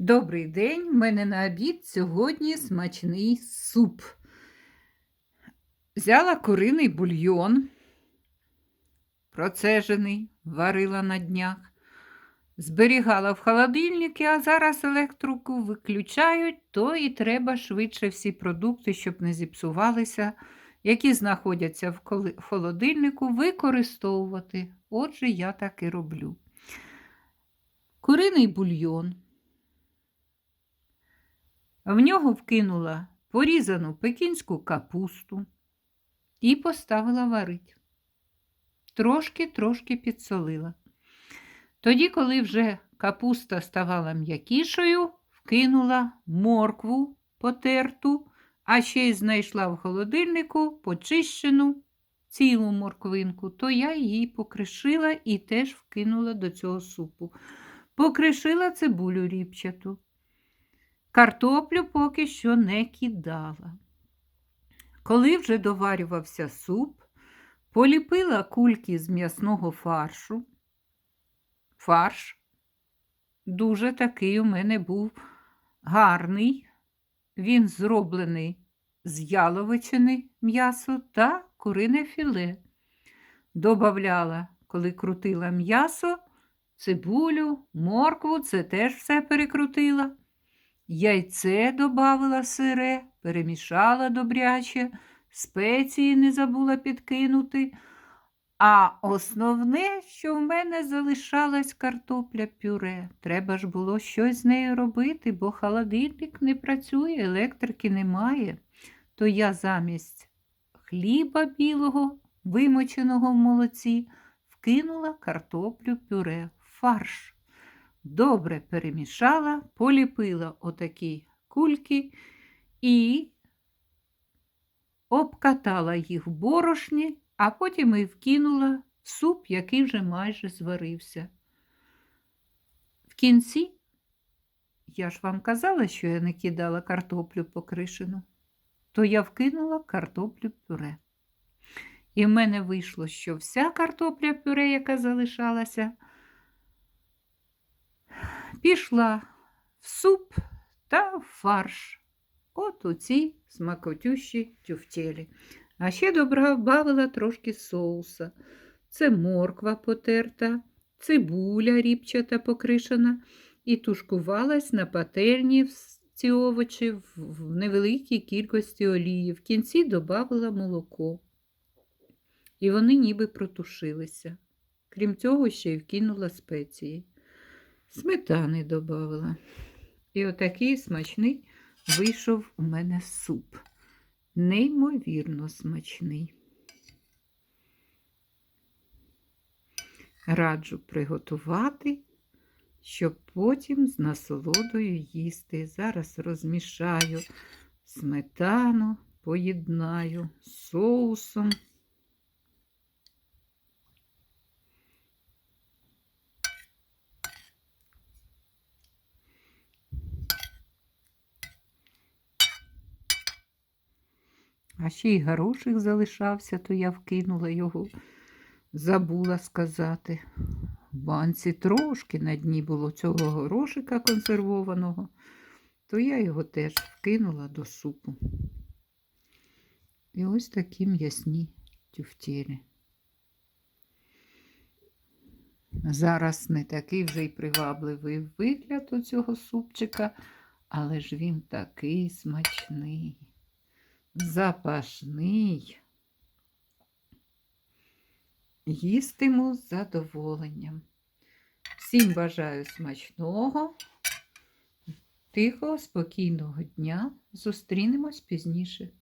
Добрий день, в мене на обід сьогодні смачний суп. Взяла куриний бульйон, процежений, варила на днях, зберігала в холодильнику, а зараз електрику виключають, то і треба швидше всі продукти, щоб не зіпсувалися, які знаходяться в холодильнику, використовувати. Отже, я так і роблю. Куриний бульйон. В нього вкинула порізану пекінську капусту і поставила варить. Трошки-трошки підсолила. Тоді, коли вже капуста ставала м'якішою, вкинула моркву потерту, а ще й знайшла в холодильнику почищену цілу морквинку, то я її покришила і теж вкинула до цього супу. Покришила цибулю ріпчату. Картоплю поки що не кидала. Коли вже доварювався суп, поліпила кульки з м'ясного фаршу. Фарш дуже такий у мене був гарний. Він зроблений з яловичини м'ясо та курине філе. Добавляла, коли крутила м'ясо, цибулю, моркву, це теж все перекрутила. Яйце добавила сире, перемішала добряче, спеції не забула підкинути. А основне, що в мене залишалась картопля пюре. Треба ж було щось з нею робити, бо холодильник не працює, електрики немає. То я замість хліба білого, вимоченого в молоці, вкинула картоплю пюре, в фарш. Добре перемішала, поліпила отакі кульки і обкатала їх в борошні, а потім і вкинула в суп, який вже майже зварився. В кінці, я ж вам казала, що я не кидала картоплю покришену, то я вкинула картоплю пюре. І в мене вийшло, що вся картопля пюре, яка залишалася, пішла в суп та в фарш. От у ці смакотющі тюфтєлі. А ще добавила трошки соуса. Це морква потерта, цибуля ріпчата покришена і тушкувалась на пательні ці овочі в невеликій кількості олії. В кінці додавала молоко. І вони ніби протушилися. Крім цього, ще й вкинула спеції. Сметани додавала. І отакий смачний вийшов у мене суп. Неймовірно смачний. Раджу приготувати, щоб потім з насолодою їсти. Зараз розмішаю сметану, поєднаю з соусом. А ще й горошик залишався, то я вкинула його, забула сказати. В банці трошки на дні було цього горошика консервованого, то я його теж вкинула до супу. І ось такі м'ясні тюфтєлі. Зараз не такий вже й привабливий вигляд у цього супчика, але ж він такий смачний запашний. Їстиму з задоволенням. Всім бажаю смачного, тихого, спокійного дня. Зустрінемось пізніше.